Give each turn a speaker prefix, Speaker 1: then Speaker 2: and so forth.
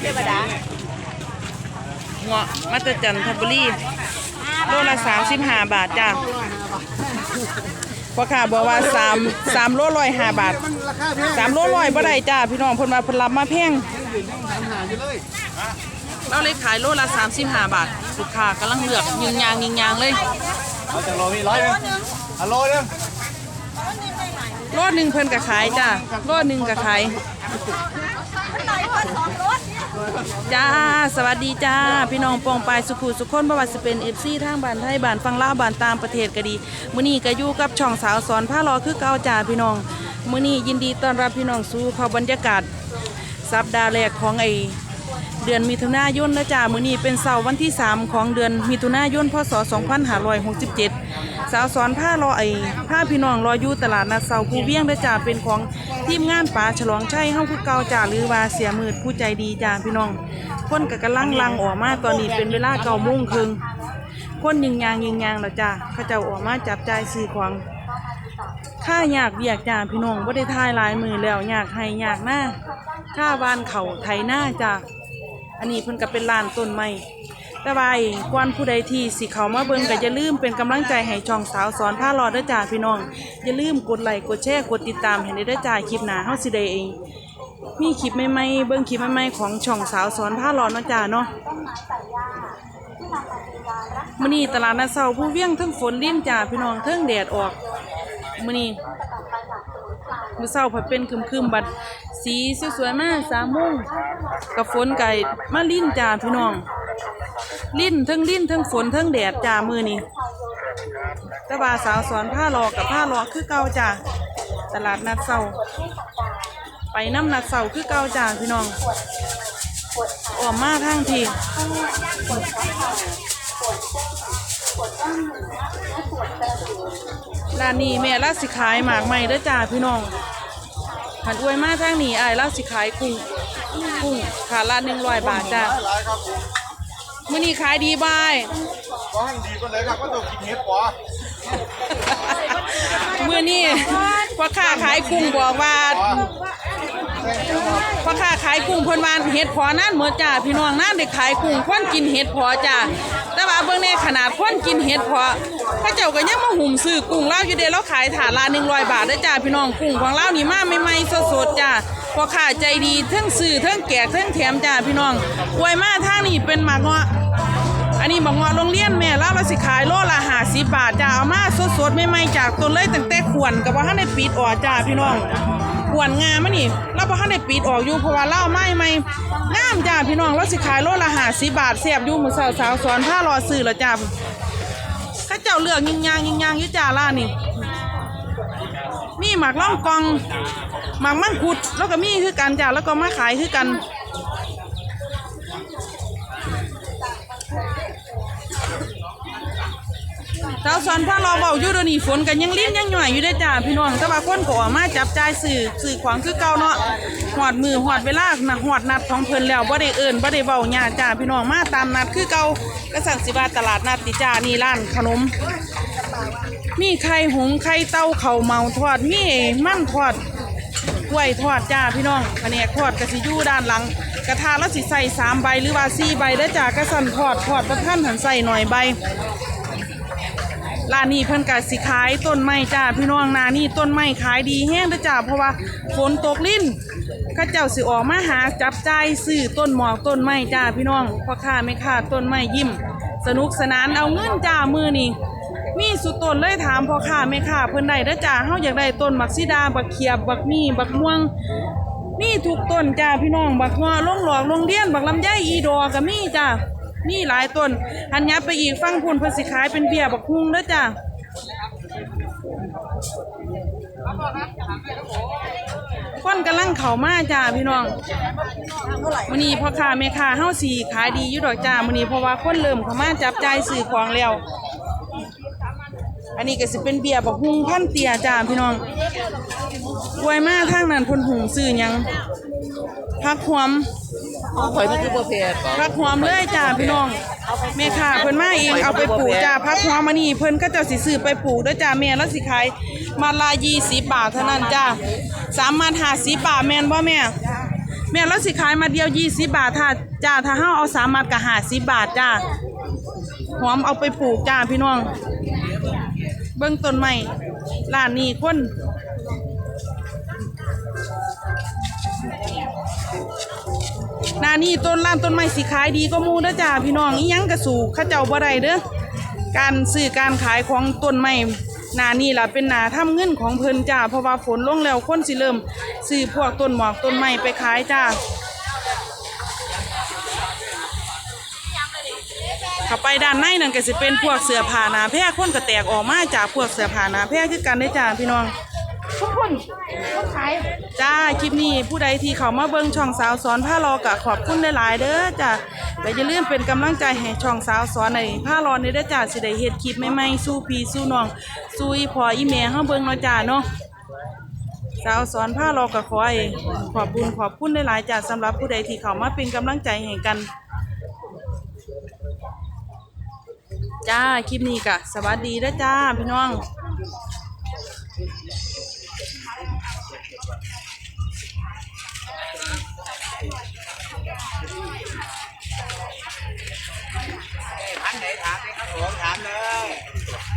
Speaker 1: เทวดา
Speaker 2: เงาะมาตรจันทบุรีโลละสามสิบห้าบาทจ้าพ่อค้าบอกว่าสามสามโลร้อยห้าบาท
Speaker 3: มันราคาแพง
Speaker 2: สามโลร้อยบ่ได้จ้าพี่น้องเพิ่นมาเพิ่นรับมาแพง
Speaker 3: ถามหาอยู่เลย
Speaker 2: เราเลยขายโลละสามสิบห้าบาทลูกค้ากำลังเลือกยิงยางยิงยางเลย
Speaker 3: เอาจากโลมีร้อยหนึงอะโลหนึง
Speaker 2: โลหนึ่งเพิ่นก็ขายจ้าโลหนึ่งก็ขาย จ้าสวัสดีจ้า พี่น้องปองปายสุขุสุขคนบ่ว่าสิเป็น FC ทางบ้านไทยบ้านฟังล่าบ้านตามประเทศก็ดีมื้อนี้ก็อยู่กับช่องสาวสอนผ้ารอคือเก่าจ้าพี่น้องมื้อนี้ยินดีต้อนรับพี่น้องสู่เข้าบรรยากาศ สัปดาห์แรกของไอ เดือนมิถุนายนนะจ้ามื้อนี้เป็นเสาร์วันที่ 3 ของเดือนมิถุนายนพศ 2567 สาวสอนผ้ารอไอผ้าพี่น้องรออยู่ตลาดนัดเสาภูเวียงนะจ้าเป็นของทีมงานป่าฉลองชัยเฮาคือเก่าจ้าหรือว่าเสียมืดผู้ใจดีจ้าพี่น้อง คนก็กำลังลังออกมาตอนนี้เป็นเวลาเก้าโมงครึ่งคนยิงยางยิงยางแล้วจ้าเขาเจ้าออกมาจับจ่ายซื้อของค่าอยากเบียกจ้าพี่น้องบ่ได้ทายลายมือแล้วอยากให้อยากหน้าค่าบ้านเข่าไถหน้าจ้า อันนี้เพิ่นก็เป็นลานต้นไม้แต่ว่าไอ้กวนผู้ใดที่สิเขามาเบิ่งก็อย่าลืมเป็นกำลังใจให้ช่องสาวสอนผ้ารอดเด้อจ้าพี่น้อง อย่าลืมกดไลค์กดแชร์กดติดตามให้ได้เด้อจ้าคลิปหน้าเฮาสิได้เอง มีคลิปใหม่ๆเบิ่งคลิปใหม่ๆของช่องสาวสอนผ้ารอดเนาะจ้าเนาะมื้อนี้ตลาดนัดเช้าผู้เวียงเทั้งฝนลิ้นจ้าพี่น้องเทั้งแดดออกมื้อนี้ มื้อเช้าผัดเป็นคึมๆบัดสีสวยๆมากสามโมงกับฝนไก่มาลิ้นจ้าพี่น้อง ลิ้นทั้งลิ้นทั้งฝนทั้งแดดจ้ามือนี่ต่ว่าสาวสอนผ้าหลอกกับผ้าหลอกคือเก่าจ้าตลาดนัดเช้าไปน้ำนัดเช้าคือเก่าจ้าพี่น้องออกมาทางทีร้านนี้แม่รักสิขายหมากใหม่เด้อจ้าพี่น้องหันอวยมาทางนี้อ้ายรักสิขายกุ้งกุ้งขาละหนึ่งร้อยบาทจ้า
Speaker 3: หลายครับผม
Speaker 2: มื่อนี้ขายดีบาย
Speaker 3: ก็ให้ดีกันเลยครับก็ต้องกินเห็ดปอ
Speaker 2: มื่อนี้พ่อค้าขายกุ้งบอกว่า พ่อค้าขายกุ้งเพิ่นว่าเห็ดพอนั่นเหมือจ้าพี่น้องนั่นได้ขายกุ้งคนกินเห็ดพอจ้าแต่ว่าเบิ่งในขนาดคนกินเห็ดพอพระเจ้าก็ยังมาหุ่มซื้อกุ้งเล่าอยู่เด้เราขายถาดละ100บาทเด้จ้าพี่น้องกุ้งของเรานี่มาใหม่ๆสดๆจ้าพ่อค้าใจดีเทั้งซื้อเทั้งแกะเทั้งแถมจ้าพี่น้องอวยมาทางนี้เป็นหมากเงาะอันนี้บอกว่าโรงเรียนแม่แล้วเราสิขายโลละห้าสิบบาทจ้าเอามาสดๆใหม่ๆจากต้นเลยตั้งแต่ขวนกับว่าท่านได้ปิดออจ้าพี่น้อง ขวนงามมันนี่เราพอท่านได้ปิดออกอยู่เพราะว่าเล่าไม่ไม่งามจ้าพี่น้องเราสิขายโลละหาสิบาทแซ่บอยู่หมือสาวสาวสอนผ้ารอซื้อแล้วจ้าข้าเจ้าเลือกยิงยางยิงยางยุ่จ้าล่านี่มีหมากล่องกองหมากมั่งคุดแล้วก็มีคือกันจ้าแล้วก็มาขายคือกันาวสอนผ้ารอเบาอยู่เดี๋ยวนี้ฝนกันยังลิ้นยังหน่อยอยู่ได้จ้าพี่น้องแต่ว่าคนก็ออกมาจับจ่ายสื่อสื่อขวางคือเก่าเนาะหอดมือหอดเวลานะหอดนัดของเพิ่นแล้วบ่ได้เอิ้นบ่ได้เว้าหยาจ้าพี่น้องมาตามนัดคือเก่ากระสันสิบาตลาดนัดติจ้านี่ร้านขนม มีไข่หงไข่เต้าเข่าเมาทอดมีมันทอดกล้วยทอดจ้าพี่น้องแผนกทอดกระสิอยู่ด้านหลัง กระทะแล้วสิใส่สามใบหรือว่าสี่ใบได้อจ้ากระสันทอดทอดประท่านหันใส่หน่อยใบ ร้านนี้เพิ่นก็สิขายต้นไม้จ้าพี่น้องนานี่ต้นไม้ขายดีแห้งเด้อจ้าเพราะว่าฝนตกลิ้นข้าเจ้าสิออกมาหาจับจ่ายซื้อต้นหมอกต้นไม้จ้าพี่น้องพ่อค้าแม่ค้าต้นไม้ยิ้ม สนุกสนานเอาเงินจ้ามือนี่มีสุดต้นเลยถามพ่อค้าแม่ค้าเพิ่นได้เด้อจ้าเฮาอยากได้ต้นบักซีดาบักเขียบบักมีบักม่วงมีทุกต้นจ้าพี่น้องบักงอลงหลอกลงเลียนบักลำไยอีดอก็มีจ้า มีหลายต้นหันยับไปอีกฟังพุ่นเพิ่นสิขายเป็นเบียร์บักฮุงเด้อจ้าคนกำลังเข้ามาจ้าพี่น้องมื้อนี้พ่อค้าแม่ค้าเฮาสิขายดีอยู่ดอกจ้ามื้อนี้เพราะว่าคนเริ่มเข้ามาจับจ่ายซื้อของแล้วอันนี้ก็สิเป็นเบียร์บักฮุงพันเตียจ้าพี่น้องรวยมากทางนั้นเพ่นหุงซื้อยังพักหวม
Speaker 1: ข่อยมันคือบ่เผ็ด
Speaker 2: พักหวมเลยจ้าพี่น้องแม่ค่ะเพิ่นมาเองเอาไปปลูกจ้าพักหวมมานี่เพิ่นก็จะสิซื้อไปปลูกด้วยจ้าแม่แล้วสิขายมาละยี่สิบบาทเท่านั้นจ้าสามมาหาสิบบาทแม่นบ่แม่แม่แล้วสิขายมาเดียวยี่สิบบาทถ้าจ้าถ้าห้าเอาสามมัดก็หาสิบบาทจ้าหอมเอาไปปลูกจ้าพี่น้อง เบิ้องต้นไม้ร้านนี้คน หนานี่ต้นร้านต้นไม้สิขายดีก็มูเด้จ้าพี่น้องอียังกระสู่ข้าเจ้าบ่ได้เด้อการซื้อการขายของต้นไม้หนานี่ล่ะเป็นหนาทำเงินของเพิ่นจ้าเพราะว่าฝนลงแล้วคนสิเริ่มซื้อพวกต้นหมอกต้นไม้ไปขายจ้าข้าไปด้านในนั่นก็สิเป็นพวกเสื้อผ้าหนาแพร่คนก็แตกออกมาจากพวกเสื้อผ้าหนาแพร่คือกันได้จ้าพี่น้อง ทุกคนคนขายจ้าคลิปนี้ผู้ใดที่เขามาเบิ่งช่องสาวสอนผ้ารอกะขอบคุณหลายๆเด้อจ้าแต่อย่าลืมเป็นกำลังใจให้ช่องสาวสอนในผ้ารอในเด้อจ้าสิได้เฮ็ดคลิปใหม่ๆสู้พีสู้น้องสู้อีพออีแม่เฮาเบิ่งเนาะจ้าเนาะสาวสอนผ้ารอกะขอให้ขอบคุณขอบคุณหลายๆจ้าสำหรับผู้ใดที่เขามาเป็นกำลังใจให้กันจ้าคลิปนี้กะสวัสดีนะจ้าพี่น้อง Okay.